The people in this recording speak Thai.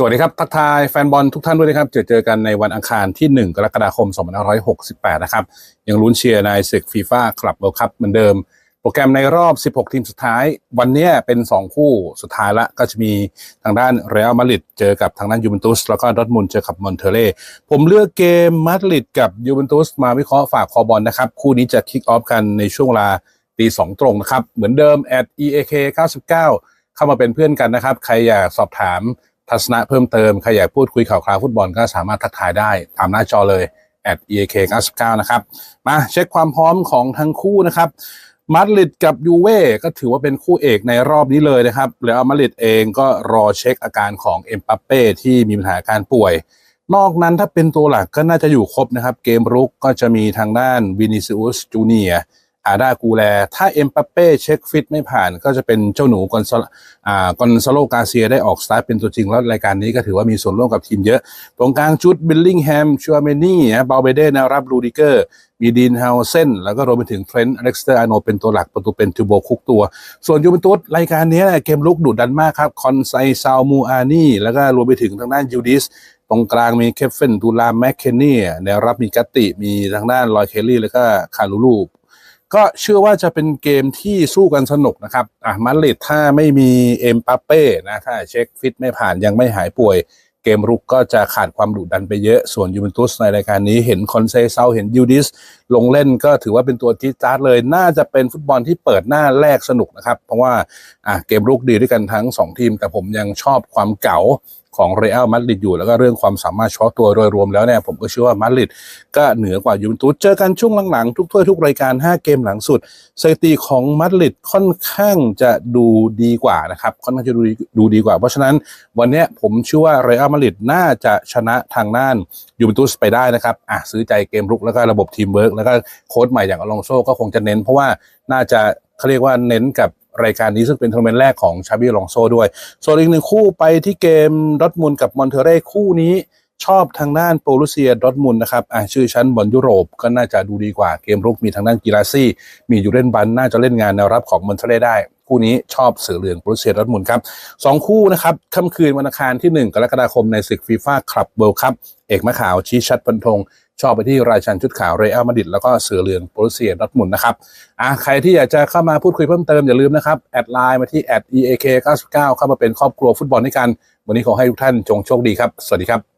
สวัสดีครับ ทักทายแฟนบอลทุกท่านด้วยนะครับ เจอเจอกันในวันอังคารที่ 1 กรกฎาคม 2568 นะครับ ยังลุ้นเชียร์ในศึกฟีฟ่าคลับเวิลด์คัพเหมือนเดิม โปรแกรมในรอบ 16 ทีมสุดท้าย วันนี้เป็น 2 คู่สุดท้ายละ ก็จะมีทางด้านเรอัลมาดริดเจอกับทางด้านยูเวนตุสแล้วก็ดอร์ทมุนเจอกับมอนเทเล่ผมเลือกเกมมาดริดกับยูเวนตุสมาวิเคราะห์ฝากคอบอลนะครับคู่นี้จะคิกออฟกันในช่วงเวลาตีสองตรงนะครับเหมือนเดิม at eak 99เข้ามาเป็นเพื่อนกันนะครับ ใครอยากสอบถาม ทัศนะเพิ่มเติมใครอยากพูดคุยข่าวคราวฟุตบอลก็สามารถทักทายได้ตามหน้าจอเลย at eak 99นะครับ มาเช็คความพร้อมของทั้งคู่นะครับมาดริดกับยูเว่ก็ถือว่าเป็นคู่เอกในรอบนี้เลยนะครับ แล้วมาดริดเองก็รอเช็คอาการของเอ็มปัปเป้ที่มีปัญหาการป่วย นอกนั้นถ้าเป็นตัวหลักก็น่าจะอยู่ครบนะครับ เกมรุกก็จะมีทางด้านวินิซิอุสจูเนีย อาดากูแล ถ้าเอ็มปัปเป้เช็คฟิตไม่ผ่านก็จะเป็นเจ้าหนูกอนซอ่ากอนซาโลกาเซียได้ออกสตาร์ทเป็นตัวจริง แล้วรายการนี้ก็ถือว่ามีส่วนร่วมกับทีมเยอะ ตรงกลางจุดบิลลิงแฮมชัวเมนี่เบาเบเดแนวรับลูดิเกอร์มีดีนเฮาเซนแล้วก็รวมไปถึงเทรนต์อเล็กซ์เตอร์อโนเป็นตัวหลักประตูเป็นทูโบคุกตัว ส่วนยูเวนตุสรายการนี้เนี่ยเกมลุกดุดันมากครับ คอนไซซาวมูอานี่ แล้วก็รวมไปถึงทางด้านยูดิสตรงกลางมีเคฟเฟนตูลาแมคเคนนี่แนวรับมีกัตติ มีทางด้านลอยเคลลี่ แล้วก็คารูลู ก็เชื่อว่าจะเป็นเกมที่สู้กันสนุกนะครับ อะมาดริดถ้าไม่มีเอ็มปัปเป้นะ ถ้าเช็คฟิตไม่ผ่านยังไม่หายป่วย เกมรุกก็จะขาดความดุดันไปเยอะ ส่วนยูเวนตุสในรายการนี้เห็นคอนเซเซาเห็นยูดิส ลงเล่นก็ถือว่าเป็นตัวจี๊ดจ๊าดเลย น่าจะเป็นฟุตบอลที่เปิดหน้าแรกสนุกนะครับ เพราะว่าอะเกมรุกดีด้วยกันทั้ง 2 ทีม แต่ผมยังชอบความเก๋า ของเรอัลมาดริดอยู่ แล้วก็เรื่องความสามารถเฉพาะตัวโดยรวมแล้วเนี่ยผมก็เชื่อว่ามาดริดก็เหนือกว่ายูเวนตุสเจอกันช่วงหลังๆทุกถ้วยทุกรายการ 5 เกมหลังสุดสถิติของมาดริดค่อนข้างจะดูดีกว่านะครับค่อนข้างจะดูดีดูดีกว่า เพราะฉะนั้นวันนี้ผมเชื่อว่าเรอัลมาดริดน่าจะชนะทางด้านยูเวนตุสไปได้นะครับอะซื้อใจเกมรุกแล้วก็ระบบทีมเวิร์กแล้วก็โค้ชใหม่อย่างอลองโซก็คงจะเน้น เพราะว่าน่าจะเขาเรียกว่าเน้นกับ รายการนี้ซึ่งเป็นทัวร์นาเมนต์แรกของชาบิลองโซด้วย ส่วนอีกหนึ่งคู่ไปที่เกมดอทมุนกับมอนเทเร่คู่นี้ชอบทางด้านโปรลุเซียดอทมุนนะครับอ่าชื่อชั้นบอลยุโรปก็น่าจะดูดีกว่าเกมรุกมีทางด้านกีฬาซี่ มียูเรนบันน่าจะเล่นงานแนวรับของมอนเทเร่ได้ คู่นี้ชอบเสือเหลืองโปรลุเซียดอทมุนครับสองคู่นะครับค่ำคืนวันอังคารที่ 1 กรกฎาคมในศึกฟีฟ่าคลับเวิลด์คัพเอกมะขาวชี้ชัดฟันธงชอบไปที่รายชันชุดขาวเรอัลมาดริดแล้วก็เสือเหลืองโปรตุเซียดอร์ทมุนนะครับอะใครที่อยากจะเข้ามาพูดคุยเพิ่มเติมอย่าลืมนะครับแอดไลน์มาที่แอด eak 99เข้ามาเป็นครอบครัวฟุตบอลด้วยกัน วันนี้ขอให้ทุกท่านจงโชคดีครับ สวัสดีครับ